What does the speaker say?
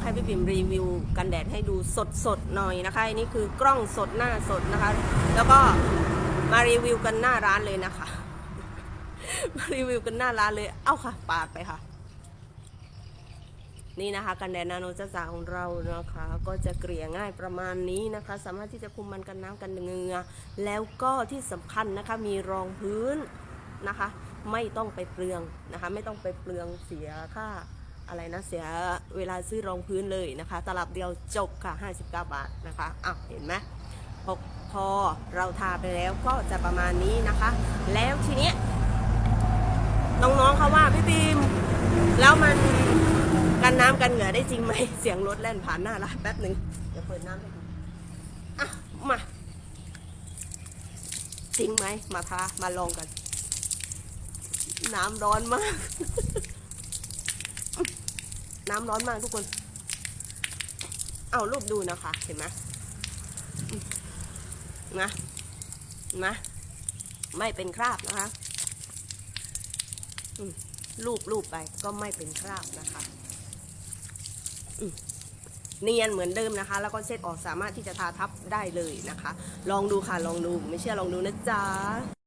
ากให้พี่ปิ่มรีวิวกันแดดให้ดูสดๆหน่อยนะคะอันนี้คือกล้องสดหน้าสดนะคะ แล้วก็มารีวิวกันหน้าร้านเลยนะคะ มารีวิวกันหน้าร้านเลย เอ้าค่ะ ปาดไปค่ะ นี่นะคะ กันแดดนาโนจ้าจ๋าของเรานะคะ ก็จะเกลี่ยง่ายประมาณนี้นะคะ สามารถที่จะคุมมันกันน้ำกันเหงือแล้วก็ที่สำคัญนะคะมีรองพื้นนะคะ ไม่ต้องไปเปลืองนะคะ ไม่ต้องไปเปลืองเสียค่า อะไรนะเสียเวลาซื้อรองพื้นเลยนะคะ ตลับเดียวจบค่ะ 59 บาทนะคะอะเห็นไหมพอพอเราทาไปแล้วก็จะประมาณนี้นะคะ แล้วทีเนี้ยน้องๆเขาว่าพี่บีมแล้วมันกันน้ำกันเหงื่อได้จริงไหมเสียงรถแล่นผ่านหน้าร้านแป๊บหนึ่งเดี๋ยวเปิดน้ำให้ดูอะมาจริงไหมมาทามาลองกัน น้ำร้อนมาก น้ำร้อนมากทุกคน เอารูปดูนะคะ เห็นไหมนะนะไม่เป็นคราบนะคะรูปรูปไปก็ไม่เป็นคราบนะคะเนียนเหมือนเดิมนะคะ แล้วก็เช็ดออกสามารถที่จะทาทับได้เลยนะคะ ลองดูค่ะลองดูไม่เชื่อลองดูนะจ๊ะ